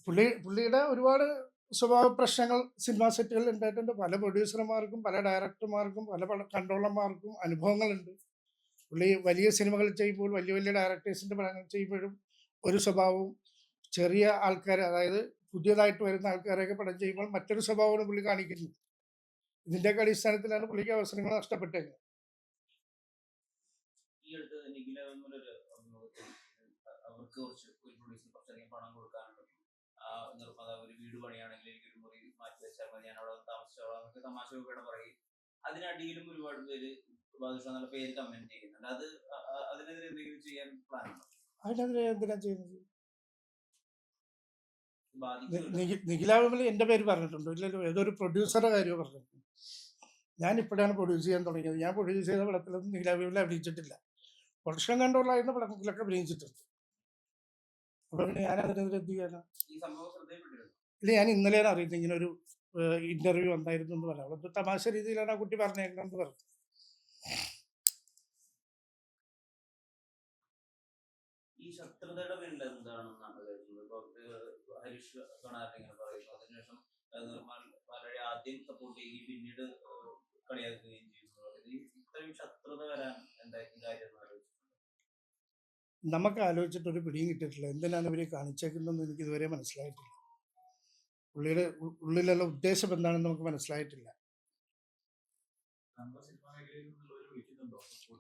പുള്ളി പുള്ളിയുടെ ഒരുപാട് സ്വഭാവ പ്രശ്നങ്ങൾ സിനിമാ സെറ്റുകളിൽ ഉണ്ടായിട്ടുണ്ട്. പല പ്രൊഡ്യൂസർമാർക്കും പല ഡയറക്ടർമാർക്കും പല പല കൺട്രോളർമാർക്കും അനുഭവങ്ങളുണ്ട്. പുള്ളി വലിയ സിനിമകൾ ചെയ്യുമ്പോൾ വലിയ വലിയ ഡയറക്ടേഴ്സിന്റെ പടങ്ങൾ ചെയ്യുമ്പോഴും ഒരു സ്വഭാവവും ചെറിയ ആൾക്കാർ അതായത് പുതിയതായിട്ട് വരുന്ന ആൾക്കാരെയൊക്കെ പടം ചെയ്യുമ്പോൾ മറ്റൊരു സ്വഭാവമാണ് പുള്ളി കാണിക്കുന്നത്. ഇതിന്റെയൊക്കെ അടിസ്ഥാനത്തിലാണ് പുള്ളിക്ക് അവസരങ്ങൾ നഷ്ടപ്പെട്ടേക്കുന്നത്. ഈ അടുത്ത് അവർക്ക് കുറച്ച് ഒരു പ്രൊഡ്യൂസർ കുറച്ചധികം പണം കൊടുക്കാനുണ്ട്. ആ നിർമ്മാതാവ് ഒരു വീട് പണിയാണെങ്കിൽ എനിക്കൊരു മുറി മാറ്റി വെച്ചാൽ മതി ഞാൻ അവിടെ വന്ന് താമസിച്ചോളാം എന്നൊക്കെ തമാശ രൂപയുടെ പറയും. അതിനടിയിലും ഒരുപാട് പേര് ബാദുഷ എന്നുള്ള പേര് കമന്റ് ചെയ്യുന്നുണ്ട്. അത് അ- അ- അതിനെതിരെ എന്തെങ്കിലും ചെയ്യാൻ പ്ലാൻ ഉണ്ടോ? അതിനെതിരെ എന്തിനാ ചെയ്യുന്നത്? ബാധിക്കും നിഖിലാവിമൽ എന്റെ പേര് പറഞ്ഞിട്ടുണ്ടോ. ഇല്ലല്ലോ ഏതൊരു പ്രൊഡ്യൂസറുടെ കാര്യമോ പറഞ്ഞിട്ടുണ്ട്. ഞാൻ ഇപ്പോഴാണ് പ്രൊഡ്യൂസ് ചെയ്യാൻ തുടങ്ങിയത്. ഞാൻ പ്രൊഡ്യൂസ് ചെയ്ത പടത്തിലൊന്നും നീലാവിയിൽ അഭിനയിച്ചിട്ടില്ല. വർഷം കണ്ടുള്ളായിരുന്ന പടത്തിലൊക്കെ അഭിനയിച്ചിട്ടുണ്ട്. അപ്പൊ പിന്നെ ഞാൻ അതിനെതിരെ എന്ത് ചെയ്യാനാണ് ഇല്ല ഞാൻ ഇന്നലെയാണ് അറിയുന്നത്. ഇങ്ങനെ ഒരു ഇന്റർവ്യൂ വന്നായിരുന്നു എന്ന് പറഞ്ഞു അപ്പൊ തമാശ രീതിയിലാണ് ആ കുട്ടി പറഞ്ഞേക്കണമെന്ന് പറഞ്ഞു ഈ ശത്രുതയുടെ പേരിൽ എന്താണെന്നാണ് ഹരീഷ് പറയുന്നു. അതിനുശേഷം മലയാളി ആദ്യം സപ്പോർട്ട് ചെയ്യുകയും പിന്നീട് ഏഹ് കളിയാക്കുകയും ചെയ്യുന്നു ഇത്രയും ശത്രുത വരാൻ എന്തായിരിക്കും കാര്യം എന്ന് നമുക്ക് ആലോചിച്ചിട്ട് ഒരു പിടിയും കിട്ടിയിട്ടില്ല. എന്തിനാണ് ഇവർ കാണിച്ചേക്കുന്നതെന്ന് എനിക്ക് ഇതുവരെ മനസ്സിലായിട്ടില്ല. പുള്ളിയുടെ ഉള്ളിലുള്ള ഉദ്ദേശം എന്താണെന്ന് നമുക്ക് മനസ്സിലായിട്ടില്ല.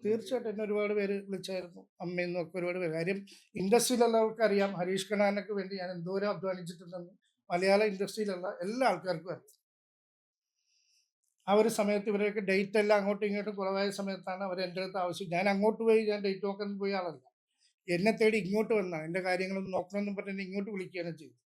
തീർച്ചയായിട്ടും എന്നെ ഒരുപാട് പേര് വിളിച്ചായിരുന്നു. അമ്മയെന്നും ഒക്കെ ഒരുപാട് പേര്. കാര്യം ഇൻഡസ്ട്രിയിലുള്ളവർക്ക് അറിയാം ഹരീഷ് കണാനൊക്കെ വേണ്ടി ഞാൻ എന്തോരം അധ്വാനിച്ചിട്ടുണ്ടെന്ന്. മലയാള ഇൻഡസ്ട്രിയിലുള്ള എല്ലാ ആൾക്കാർക്കും അറിയാം. ആ ഒരു സമയത്ത് ഇവരൊക്കെ ഡേറ്റ് എല്ലാം അങ്ങോട്ടും ഇങ്ങോട്ടും കുറവായ സമയത്താണ് അവർ എന്റെ അടുത്ത് ആവശ്യം. ഞാൻ അങ്ങോട്ട് പോയി ഞാൻ ഡേറ്റ് നോക്കാൻ പോയ ആളല്ല. എന്നെ തേടി ഇങ്ങോട്ട് വന്നാണ് എന്റെ കാര്യങ്ങളൊന്നും നോക്കണമെന്നും പറഞ്ഞ് ഇങ്ങോട്ട് വിളിക്കുകയാണ് ചെയ്തത്.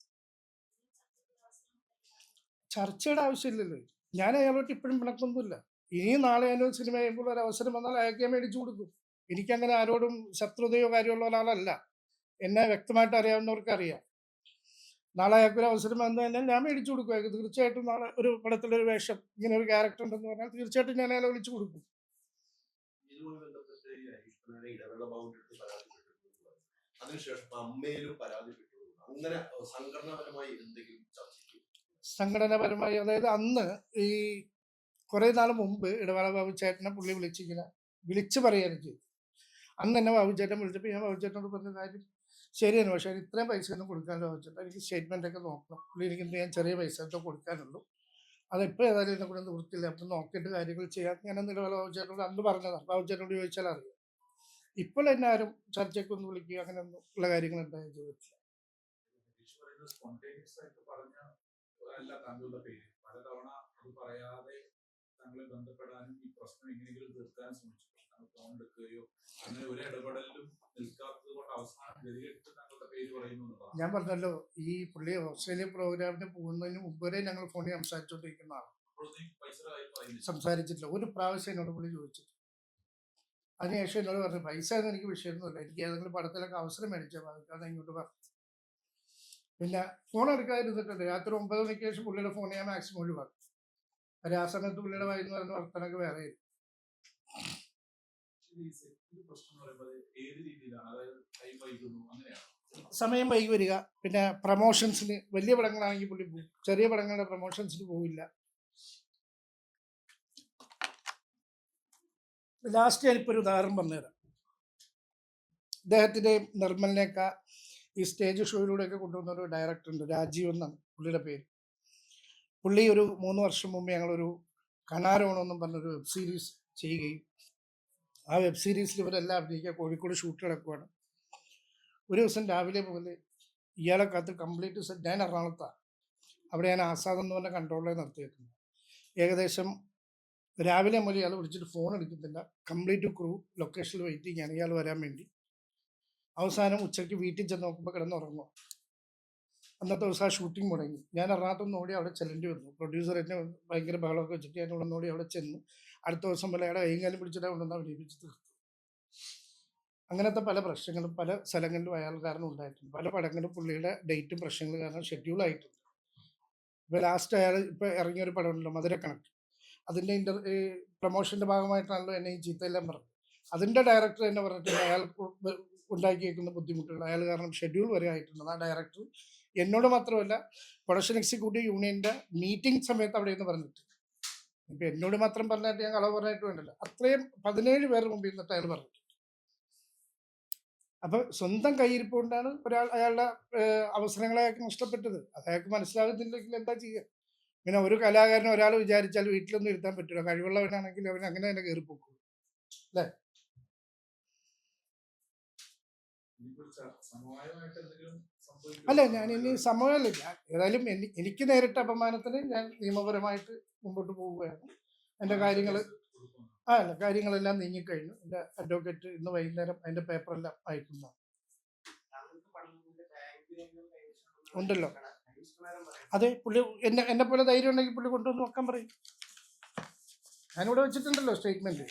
ചർച്ചയുടെ ആവശ്യമില്ലല്ലോ. ഞാൻ അയാളോട്ട് ഇപ്പോഴും പിണക്കൊന്നുമില്ല ഇനിയും നാളെ ഞാനൊരു സിനിമ ചെയ്യുമ്പോൾ ഒരു അവസരം വന്നാൽ അയാൾക്ക് ഞാൻ മേടിച്ചു കൊടുക്കും. എനിക്കങ്ങനെ ആരോടും ശത്രുതയോ കാര്യമുള്ള ഒരാളല്ല. എന്നെ വ്യക്തമായിട്ട് അറിയാവുന്നവർക്ക് അറിയാം. നാളെ അയാൾക്ക് ഒരു അവസരം വന്നു കഴിഞ്ഞാൽ ഞാൻ മേടിച്ചു കൊടുക്കും അയാൾക്ക് തീർച്ചയായിട്ടും നാളെ ഒരു പടത്തിലൊരു വേഷം ഇങ്ങനെ ഒരു ക്യാരക്ടർ ഉണ്ടെന്ന് പറഞ്ഞാൽ തീർച്ചയായിട്ടും ഞാൻ അയാളെ വിളിച്ചു കൊടുക്കും. അതിനുശേഷം അമ്മയിലും പരാതിപ്പെട്ടു അങ്ങനെ സംഘടനാപരമായി എന്തെങ്കിലും ചർച്ചയ്ക്ക് സംഘടനാപരമായി അതായത് അന്ന് ഈ കുറേ നാൾ മുമ്പ് ഇടവേള ബാബു ചേട്ടനെ പുള്ളി വിളിച്ചിങ്ങനെ വിളിച്ചു പറയുകയാണ് ചെയ്തു. അന്ന് എന്നെ ബാബു ചേട്ടൻ വിളിച്ചപ്പോൾ ഞാൻ ബാബു ചേട്ടനോട് പറഞ്ഞ കാര്യം ശരിയാണ്. പക്ഷേ ഇത്രയും പൈസ ഒന്നും കൊടുക്കാനല്ലോ വെച്ചിട്ട് ചേട്ടാ എനിക്ക് സ്റ്റേറ്റ്മെന്റ് ഒക്കെ നോക്കണം. പുള്ളി എനിക്ക് ഞാൻ ചെറിയ പൈസ എന്തോ കൊടുക്കാനുള്ളൂ. അതിപ്പോൾ ഏതായാലും എന്നെ കൂടെ നിവൃത്തില്ല അപ്പം നോക്കിയിട്ട് കാര്യങ്ങൾ ചെയ്യാൻ ഞാൻ എന്നിട്ട് ബാബു ചേട്ടനോട് അന്ന് പറഞ്ഞതാണ് ബാബു ചേട്ടനോട് ചോദിച്ചാൽ അറിയാം. ഇപ്പോൾ എന്നെ ആരും ചർച്ചയ്ക്ക് ഒന്ന് വിളിക്കുക അങ്ങനെ ഒന്നും ഉള്ള കാര്യങ്ങൾ ഉണ്ടായ ജീവിതത്തിൽ പലതവണ അത് പറയാതെ തങ്ങളെ ബന്ധപ്പെടാനും ഈ പ്രശ്നം എങ്ങനെയെങ്കിലും തീർക്കാനും ശ്രമിച്ചു ഫോൺ എടുക്കുകയോ അങ്ങനെ ഒരു ഇടപെടലിലും നിൽക്കാത്തത് കൊണ്ട് അവസാനം ഗതികെട്ട് താങ്കളുടെ പേര് പറയുന്നു എന്നുള്ളതാണ് ഞാൻ പറഞ്ഞല്ലോ ഈ പുള്ളി ഓസ്ട്രേലിയ പ്രോഗ്രാമിന് പോകുന്നതിന് മുമ്പ് വരെ ഞങ്ങൾ ഫോണിൽ സംസാരിച്ചുകൊണ്ടിരിക്കുന്നതാണ് സംസാരിച്ചിട്ടില്ല. ഒരു പ്രാവശ്യം എന്നോട് പുള്ളി ചോദിച്ചിട്ട്. അതിനുശേഷം എന്നോട് പറഞ്ഞു പൈസ ഒന്നും എനിക്ക് വിഷയമൊന്നുമില്ല. എനിക്ക് ഏതെങ്കിലും പടത്തിലൊക്കെ അവസരം മേടിച്ചാൽ മതി. അത് ഇങ്ങോട്ട് പറഞ്ഞു പിന്നെ ഫോൺ എടുക്കാതിരുന്നിട്ടുണ്ട് രാത്രി ഒമ്പത് മണിക്ക് ശേഷം പുള്ളിയുടെ ഫോൺ ഞാൻ മാക്സിമം ഒഴിവാക്കും കാര്യം ആ സമയത്ത് പുള്ളിയുടെ വായിന്ന് പറയുന്ന വർത്തനൊക്കെ വേറെ ആയിരിക്കും. സമയം വൈകി വരിക. പിന്നെ പ്രൊമോഷൻസിന് വലിയ പടങ്ങളാണെങ്കിൽ പുള്ളി പോകും ചെറിയ പടങ്ങളുടെ പ്രൊമോഷൻസിന് പോവില്ല. ലാസ്റ്റ് ഞാനിപ്പോൾ ഒരു ഉദാഹരണം പറഞ്ഞുതരാം. ഇദ്ദേഹത്തിന്റെ നിർമ്മലിനെയൊക്കെ ഈ സ്റ്റേജ് ഷോയിലൂടെയൊക്കെ കൊണ്ടുവന്ന ഒരു ഡയറക്ടർ ഉണ്ട് രാജീവ് എന്നാണ് പുള്ളിയുടെ പേര്. പുള്ളി ഒരു മൂന്ന് വർഷം മുമ്പ് ഞങ്ങളൊരു കണാരോണമെന്നും പറഞ്ഞൊരു വെബ് സീരീസ് ചെയ്യുകയും ആ വെബ് സീരീസിൽ ഇവരെല്ലാം അഭിനയിക്കുക കോഴിക്കോട് ഷൂട്ട് കിടക്കുവാണ് ഒരു ദിവസം രാവിലെ മുതൽ ഇയാളെ കാത്ത് കംപ്ലീറ്റ് സെറ്റ് ഞാൻ എറണാകുളത്താണ് അവിടെ ഞാൻ ആസാദ് എന്ന് പറഞ്ഞ കൺട്രോളിൽ നിർത്തിയേക്കുന്നത് ഏകദേശം രാവിലെ മുതൽ ഇയാൾ വിളിച്ചിട്ട് ഫോൺ എടുക്കുന്നില്ല കംപ്ലീറ്റ് ക്രൂ ലൊക്കേഷനിൽ വെയിറ്റിംഗ് ആണ്. ഇയാൾ വരാൻ വേണ്ടി. അവസാനം ഉച്ചയ്ക്ക് വീട്ടിൽ ചെന്ന് നോക്കുമ്പോൾ കിടന്നുറങ്ങും അന്നത്തെ ദിവസം ആ ഷൂട്ടിംഗ് മുടങ്ങി. ഞാൻ എറണാകുളത്ത് നിന്ന് ഓടി അവിടെ ചെല്ലേണ്ടി വന്നു. പ്രൊഡ്യൂസർ എന്നെ ഭയങ്കര ബഹളമൊക്കെ വെച്ചിട്ട് ഞാൻ ഇവിടെ ഓടി അവിടെ ചെന്നു. അടുത്ത ദിവസം പോലെ അയാളെ കൈകാലം പിടിച്ചിട്ട് കൊണ്ടുവന്ന് അഭിനയിപ്പിച്ച് തീർത്തു. അങ്ങനത്തെ പല പ്രശ്നങ്ങളും പല സ്ഥലങ്ങളിലും അയാൾ കാരണം ഉണ്ടായിട്ടുണ്ട്. പല പടങ്ങളും പുള്ളിയുടെ ഡേറ്റും പ്രശ്നങ്ങൾ കാരണം ഷെഡ്യൂൾ ആയിട്ടുണ്ട്. ഇപ്പോൾ ലാസ്റ്റ് അയാൾ ഇപ്പോൾ ഇറങ്ങിയ ഒരു പടമുണ്ടല്ലോ മധുരക്കണക്ക് അതിന്റെ ഇന്റർ പ്രൊമോഷന്റെ ഭാഗമായിട്ടാണല്ലോ എന്നെ ഈ ചീത്തയെല്ലാം പറഞ്ഞത്. അതിന്റെ ഡയറക്ടർ തന്നെ പറഞ്ഞിട്ടുണ്ട് അയാൾ ഉണ്ടാക്കിയേക്കുന്ന ബുദ്ധിമുട്ടുകൾ. അയാൾ കാരണം ഷെഡ്യൂൾ വരെ ആയിട്ടുണ്ട് ആ ഡയറക്ടർ എന്നോട് മാത്രമല്ല പ്രൊഡക്ഷൻ എക്സിക്യൂട്ടീവ് യൂണിയന്റെ മീറ്റിംഗ് സമയത്ത് അവിടെ നിന്ന് പറഞ്ഞിട്ട് ഇപ്പം എന്നോട് മാത്രം പറഞ്ഞിട്ട് ഞാൻ കളവ് പറഞ്ഞിട്ട് വേണ്ടല്ല അത്രയും പതിനേഴ് പേർ മുമ്പിൽ നിന്നിട്ട് അയാൾ പറഞ്ഞിട്ടുണ്ട്. അപ്പൊ സ്വന്തം കയ്യിരിപ്പ് കൊണ്ടാണ് ഒരാൾ അയാളുടെ അവസരങ്ങളെ അയാൾക്ക് നഷ്ടപ്പെട്ടത്. അത് അയാൾക്ക് മനസ്സിലാകുന്നില്ലെങ്കിൽ എന്താ ചെയ്യുക പിന്നെ ഒരു കലാകാരൻ ഒരാൾ വിചാരിച്ചാൽ വീട്ടിലൊന്നും ഇരുത്താൻ പറ്റില്ല കഴിവുള്ളവനാണെങ്കിൽ അവൻ അങ്ങനെ തന്നെ കയറിപ്പോക്കും. അല്ലേ? സമവായമായിട്ട് എന്തെങ്കിലും? അല്ല ഞാൻ ഇനി സമയമല്ല. ഞാൻ ഏതായാലും എനിക്ക് എനിക്ക് നേരിട്ട അപമാനത്തിന് ഞാൻ നിയമപരമായിട്ട് മുമ്പോട്ട് പോവുകയാണ്. എന്റെ കാര്യങ്ങൾ ആ അല്ല കാര്യങ്ങളെല്ലാം നീങ്ങിക്കഴിഞ്ഞു. എന്റെ അഡ്വക്കേറ്റ് ഇന്ന് വൈകുന്നേരം അതിന്റെ പേപ്പറെല്ലാം അയക്കുന്നതാണ് ഉണ്ടല്ലോ. അതെ പുള്ളി എന്നെ എന്നെ പോലെ ധൈര്യം ഉണ്ടെങ്കിൽ പുള്ളി കൊണ്ടുവന്ന് നോക്കാൻ പറയും. ഞാനിവിടെ വെച്ചിട്ടുണ്ടല്ലോ സ്റ്റേറ്റ്മെന്റ്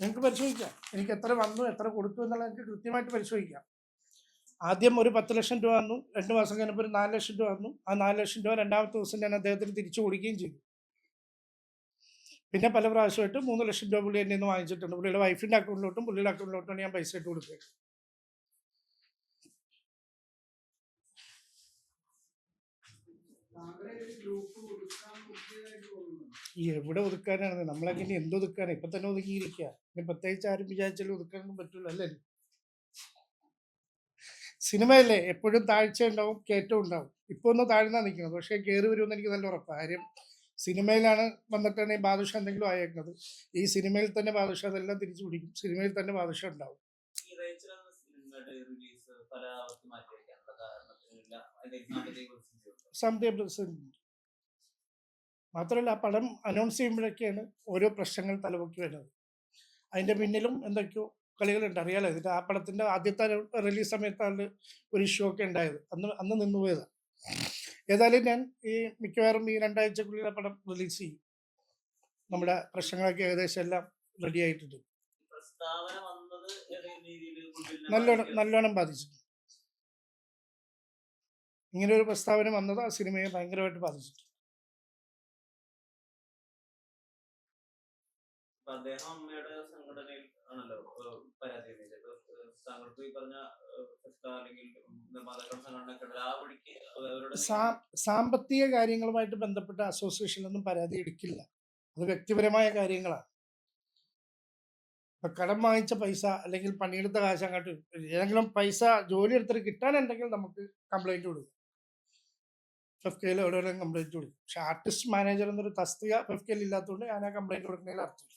നിങ്ങൾക്ക് പരിശോധിക്കാം. എനിക്ക് എത്ര വന്നു എത്ര കൊടുത്തു എന്നുള്ളത് എനിക്ക് കൃത്യമായിട്ട് പരിശോധിക്കാം. ആദ്യം ഒരു പത്ത് ലക്ഷം രൂപ വന്നു രണ്ട് മാസം കഴിഞ്ഞപ്പോൾ ഒരു നാല് ലക്ഷം രൂപ വന്നു. ആ നാല് ലക്ഷം രൂപ രണ്ടാമത്തെ ദിവസം ഞാൻ അദ്ദേഹത്തിന് തിരിച്ചു കൊടുക്കുകയും ചെയ്തു. പിന്നെ പല പ്രാവശ്യമായിട്ട് മൂന്ന് ലക്ഷം രൂപ പുള്ളി എന്നെ വാങ്ങിച്ചിട്ടുണ്ട്. പുള്ളിയുടെ വൈഫിന്റെ അക്കൗണ്ടിലോട്ടും പുള്ളിയുടെ അക്കൗണ്ടിലോട്ടും ഞാൻ പൈസ ഇട്ട് കൊടുക്കുക എവിടെ ഒതുക്കാനാണ്? നമ്മളൊക്കെ ഇനി എന്ത് ഒതുക്കാനാണ് ഇപ്പൊ തന്നെ ഒതുക്കിയിരിക്കുക പ്രത്യേകിച്ച് ആരും വിചാരിച്ചാലും ഒതുക്കാനൊന്നും പറ്റൂല അല്ലേ? സിനിമയല്ലേ? എപ്പോഴും താഴ്ച ഉണ്ടാവും കയറ്റം ഉണ്ടാവും ഇപ്പൊ ഒന്ന് താഴ്ന്നാ നിൽക്കുന്നത് പക്ഷേ കയറി വരുമെന്ന് എനിക്ക് നല്ല ഉറപ്പാണ് കാര്യം സിനിമയിലാണ് വന്നിട്ടാണ് ഈ ബാദുഷ എന്തെങ്കിലും ആയേക്കുന്നത്. ഈ സിനിമയിൽ തന്നെ ബാദുഷ അതെല്ലാം തിരിച്ചു പിടിക്കും. സിനിമയിൽ തന്നെ ബാദുഷ ഉണ്ടാവും. അതിന്റെ മാത്രമല്ല ആ പടം അനൗൺസ് ചെയ്യുമ്പോഴൊക്കെയാണ് ഓരോ പ്രശ്നങ്ങൾ തലപൊക്കി വരുന്നത്. അതിന്റെ പിന്നിലും എന്തൊക്കെയോ കളികളുണ്ട്. അറിയാലോ? ഇതിന്റെ ആ പടത്തിന്റെ ആദ്യത്തെ റിലീസ് സമയത്താണ് ഒരു ഇഷ്യൂ ഒക്കെ ഉണ്ടായത്. അന്ന് അന്ന് നിന്നുപോയതാണ് ഏതായാലും ഞാൻ ഈ മിക്കവാറും ഈ രണ്ടാഴ്ചക്കുള്ളിൽ പടം റിലീസ് ചെയ്യും. നമ്മുടെ പ്രശ്നങ്ങളൊക്കെ ഏകദേശം എല്ലാം റെഡി ആയിട്ടുണ്ട്. നല്ലോണം? നല്ലോണം ബാധിച്ചിട്ടുണ്ട്. ഇങ്ങനെ ഒരു പ്രസ്താവന വന്നത് ആ സിനിമയെ ഭയങ്കരമായിട്ട് ബാധിച്ചിട്ടുണ്ട്. അദ്ദേഹം അമ്മയുടെ സംഘടനയിൽ ആണല്ലോ? ഉന്നയിച്ചത് ഏഹ്, താങ്കൾക്ക് ഈ പറഞ്ഞ അല്ലെങ്കിൽ ആ വഴിക്ക് അവരുടെ സാമ്പത്തിക കാര്യങ്ങളുമായിട്ട് ബന്ധപ്പെട്ട അസോസിയേഷനൊന്നും പരാതി എടുക്കില്ല. അത് വ്യക്തിപരമായ കാര്യങ്ങളാണ്. ഇപ്പൊ കടം വാങ്ങിച്ച പൈസ അല്ലെങ്കിൽ പണിയെടുത്ത കാശ് അങ്ങോട്ട് ഏതെങ്കിലും പൈസ ജോലി എടുത്തിട്ട് കിട്ടാനുണ്ടെങ്കിൽ നമുക്ക് കംപ്ലൈന്റ് കൊടുക്കും. ഫെഫ്കയിൽ എവിടെയെങ്കിലും കംപ്ലൈന്റ് കൊടുക്കും. പക്ഷെ ആർട്ടിസ്റ്റ് മാനേജർ എന്നൊരു തസ്തിക ഫെഫ്കയിൽ ഇല്ലാത്തതുകൊണ്ട് ഞാൻ ആ കംപ്ലൈന്റ് കൊടുക്കുന്നതിൽ അർത്ഥമില്ല.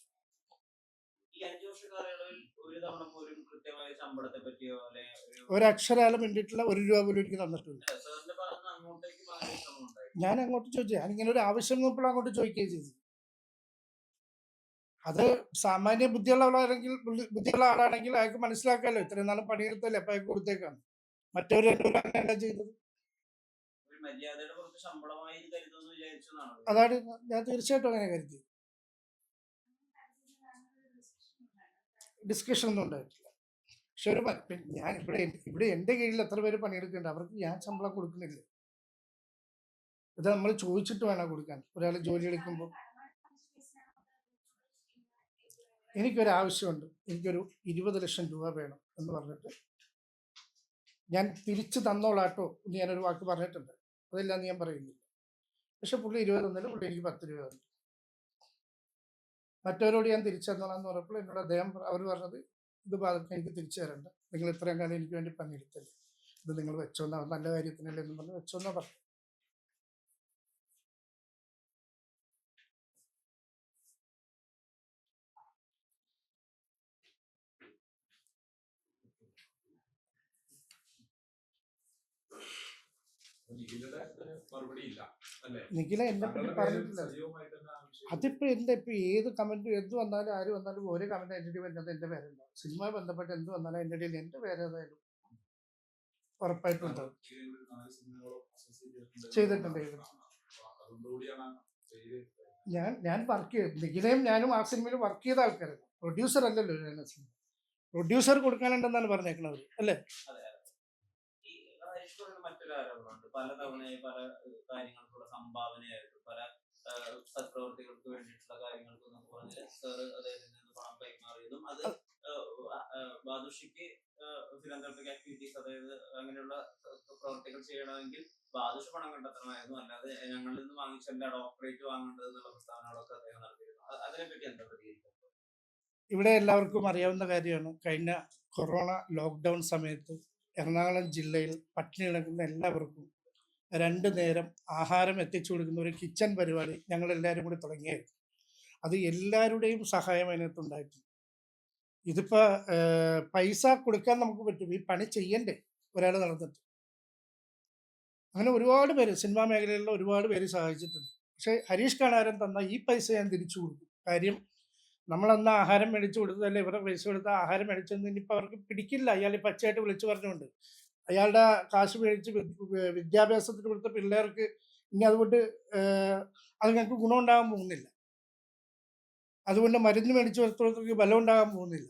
തവണ പോലും കൃത്യമായ ശമ്പളത്തെ പറ്റിയോ അല്ലെ ഒരു അക്ഷരാലം വേണ്ടിയിട്ടുള്ള ഒരു രൂപ പോലും എനിക്ക് തന്നിട്ടില്ല. സാറിന്റെ ഭാഗത്ത് അങ്ങോട്ടേക്ക് മാറിയ ശ്രമം ഞാൻ അങ്ങോട്ട് ചോദിച്ചു ഇങ്ങനെ ഒരു ആവശ്യം നോക്കുമ്പോൾ അങ്ങോട്ട് ചോദിക്കുകയും ചെയ്തു അത് സാമാന്യ ബുദ്ധിയുള്ള ആളാണെങ്കിൽ ബുദ്ധി- ബുദ്ധിയുള്ള ആളാണെങ്കിൽ അയാൾക്ക് മനസ്സിലാക്കാമല്ലോ ഇത്രയും നാളും പണിയെടുത്തല്ലേ അപ്പൊ അയാൾക്ക് കൊടുത്തേക്കാണ് മറ്റവർ രണ്ടുപേരും അങ്ങനെയല്ല ചെയ്തത്. അതാണ് ഞാൻ തീർച്ചയായിട്ടും അങ്ങനെ കരുതി ഡിസ്കഷൻ ഒന്നും ഉണ്ടായിട്ടില്ല. പക്ഷെ ഒരു ഞാൻ ഇവിടെ ഇവിടെ എന്റെ കീഴിൽ എത്ര പേര് പണിയെടുക്കുന്നുണ്ട്? അവർക്ക് ഞാൻ ശമ്പളം കൊടുക്കുന്നില്ല. ഇത് നമ്മൾ ചോദിച്ചിട്ട് വേണം കൊടുക്കാൻ. ഒരാൾ ജോലി എടുക്കുമ്പോൾ എനിക്കൊരു ആവശ്യമുണ്ട്. എനിക്കൊരു ഇരുപത് ലക്ഷം രൂപ വേണം എന്ന് പറഞ്ഞിട്ട്. ഞാൻ തിരിച്ചു തന്നോളാട്ടോ എന്ന് ഞാനൊരു വാക്ക് പറഞ്ഞിട്ടുണ്ട്. അതെല്ലാം ഞാൻ പറയുന്നില്ല. പക്ഷെ പുള്ളി ഇരുപത് തന്നില്ല. പുള്ളി എനിക്ക് പത്ത് രൂപ തന്നു. മറ്റവരോട് ഞാൻ തിരിച്ചു തന്നോളാം എന്ന് പറഞ്ഞപ്പോൾ എന്നോട് അദ്ദേഹം അവർ പറഞ്ഞത് ഇത് ബാധകം എനിക്ക് തിരിച്ചു തരണ്ട. നിങ്ങൾ ഇത്രയും കാലം എനിക്ക് വേണ്ടി പണിയെടുത്തല്ലേ. ഇത് നിങ്ങൾ വെച്ചോന്നാ നല്ല കാര്യത്തിനല്ലേ എന്ന് പറഞ്ഞ് വെച്ചോന്നാ പറഞ്ഞു നിഖിലയുടെ ഒരു മറുപടി ഇല്ല അല്ലേ? നിഖില എന്നെ പറ്റി പറഞ്ഞിട്ടില്ല. അതിപ്പോ എന്താ ഇപ്പൊ ഏത് കമന്റ് എന്ത് വന്നാലും ആര് വന്നാലും ഓരോ കമന്റ് അതിന്റെ വരുന്നത് എന്റെ പേരല്ല സിനിമ ബന്ധപ്പെട്ട് എന്ത് വന്നാലും അതിന്റെ ഇടയിൽ എന്റെ പേരേതായാലും ഉറപ്പായിട്ടുണ്ട് ഒരു ചെയ്തിട്ടുണ്ട്. ഞാൻ ഞാൻ വർക്ക് ചെയ്തു നിഖിലയും ഞാനും ആ സിനിമയിൽ വർക്ക് ചെയ്ത ആൾക്കാരാണ്. പ്രൊഡ്യൂസർ അല്ലല്ലോ ഞാൻ സിനിമ പ്രൊഡ്യൂസർ കൊടുക്കാനുണ്ടെന്നാണ് പറഞ്ഞേക്കുന്നത് അല്ലേ അതെ അതെ ഈ ഹരീശ്വറിന് മറ്റൊരു ആരോപണമുണ്ട് പല തവണയായി പല കാര്യങ്ങൾക്കുള്ള സംഭാവനയായിട്ട് പല സത്പ്രവർത്തികൾക്ക് വേണ്ടിയിട്ടുള്ള കാര്യങ്ങൾക്ക് എന്നൊക്കെ പറഞ്ഞ് സാറ് അദ്ദേഹത്തിൽ പണം കൈമാറിയതും അത് ബാദുഷിക്ക് ഫിലന്തോപ്പിക് ആക്ടിവിറ്റീസ് അതായത് അങ്ങനെയുള്ള പ്രവർത്തികൾ ചെയ്യണമെങ്കിൽ ബാദുഷ പണം കണ്ടെത്തണമായിരുന്നു. അല്ലാതെ ഞങ്ങളിൽ നിന്ന് വാങ്ങിച്ചല്ല ഡോക്ടറേറ്റ് വാങ്ങേണ്ടത് എന്നുള്ള പ്രസ്താവനകളൊക്കെ അദ്ദേഹം നടത്തിയിരുന്നു. അതിനെപ്പറ്റി എന്താ പ്രതികരിക്കുന്നത് ഇവിടെ എല്ലാവർക്കും അറിയാവുന്ന കാര്യമാണ്. കഴിഞ്ഞ കൊറോണ ലോക്ക്ഡൗൺ സമയത്ത് എറണാകുളം ജില്ലയിൽ പട്ടിണി കിടക്കുന്ന എല്ലാവർക്കും രണ്ട് നേരം ആഹാരം എത്തിച്ചു കൊടുക്കുന്ന ഒരു കിച്ചൺ പരിപാടി ഞങ്ങൾ എല്ലാവരും കൂടി തുടങ്ങിയായിരുന്നു. അത് എല്ലാവരുടെയും സഹായം അതിനകത്തുണ്ടായിട്ടുണ്ട് ഇതിപ്പോൾ പൈസ കൊടുക്കാൻ നമുക്ക് പറ്റും. ഈ പണി ചെയ്യണ്ടേ ഒരാൾ നടന്നിട്ട്. അങ്ങനെ ഒരുപാട് പേര് സിനിമാ മേഖലയിലുള്ള ഒരുപാട് പേര് സഹായിച്ചിട്ടുണ്ട്. പക്ഷേ ഹരീഷ് കാണാരൻ തന്ന ഈ പൈസ ഞാൻ തിരിച്ചു കൊടുക്കും കാര്യം നമ്മളന്ന് ആഹാരം മേടിച്ചു കൊടുത്തതല്ലേ? ഇവരുടെ പൈസ കൊടുത്ത ആഹാരം മേടിച്ചെന്ന് ഇനിയിപ്പോൾ അവർക്ക് പിടിക്കില്ല. അയാൾ പച്ചയായിട്ട് വിളിച്ചു പറഞ്ഞുകൊണ്ട്. അയാളുടെ കാശ് മേടിച്ച് വിദ്യാഭ്യാസത്തിന് കൊടുത്ത പിള്ളേർക്ക് ഇനി അതുകൊണ്ട് ഏഹ്, അത് ഞങ്ങൾക്ക് ഗുണമുണ്ടാകാൻ പോകുന്നില്ല. അതുകൊണ്ട് മരുന്ന് മേടിച്ചു കൊടുത്തവർക്ക് ബലം ഉണ്ടാകാൻ പോകുന്നില്ല.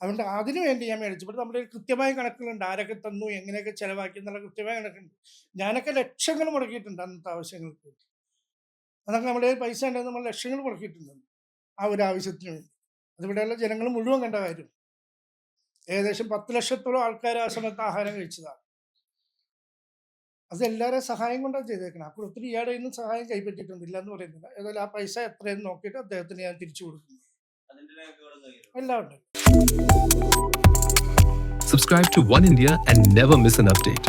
അതുകൊണ്ട് അതിനു വേണ്ടി ഞാൻ മേടിച്ചു. ഇവിടെ നമ്മുടെ കൃത്യമായ കണക്കുകളുണ്ട്. ആരൊക്കെ തന്നു എങ്ങനെയൊക്കെ ചിലവാക്കി എന്നുള്ള കൃത്യമായ കണക്കുണ്ട്. ഞാനൊക്കെ ലക്ഷങ്ങൾ മുടക്കിയിട്ടുണ്ട് അന്നത്തെ ആവശ്യങ്ങൾക്ക് വേണ്ടി. അതൊക്കെ നമ്മുടെ പൈസ ഉണ്ടെങ്കിൽ നമ്മൾ ലക്ഷങ്ങൾ മുടക്കിയിട്ടുണ്ട് ആ ഒരു ആവശ്യത്തിന് വേണ്ടി. അതിവിടെയുള്ള ജനങ്ങൾ മുഴുവൻ കണ്ട കാര്യം. ഏകദേശം പത്ത് ലക്ഷത്തോളം ആൾക്കാർ ആ സമയത്ത് ആഹാരം കഴിച്ചതാണ്. അത് എല്ലാവരെയും സഹായം കൊണ്ടാണ് ചെയ്തേക്കണം. അപ്പോൾ ഒത്തിരി ഇയാളുടെ ഒന്നും സഹായം കൈപ്പറ്റിയിട്ടൊന്നുമില്ല എന്ന് പറയുന്നില്ല. ഏതായാലും ആ പൈസ എത്രയെന്ന് നോക്കിയിട്ട് അദ്ദേഹത്തിന് ഞാൻ തിരിച്ചു കൊടുക്കുന്നു. എല്ലാം ഉണ്ട്. Subscribe to One India and never miss an update.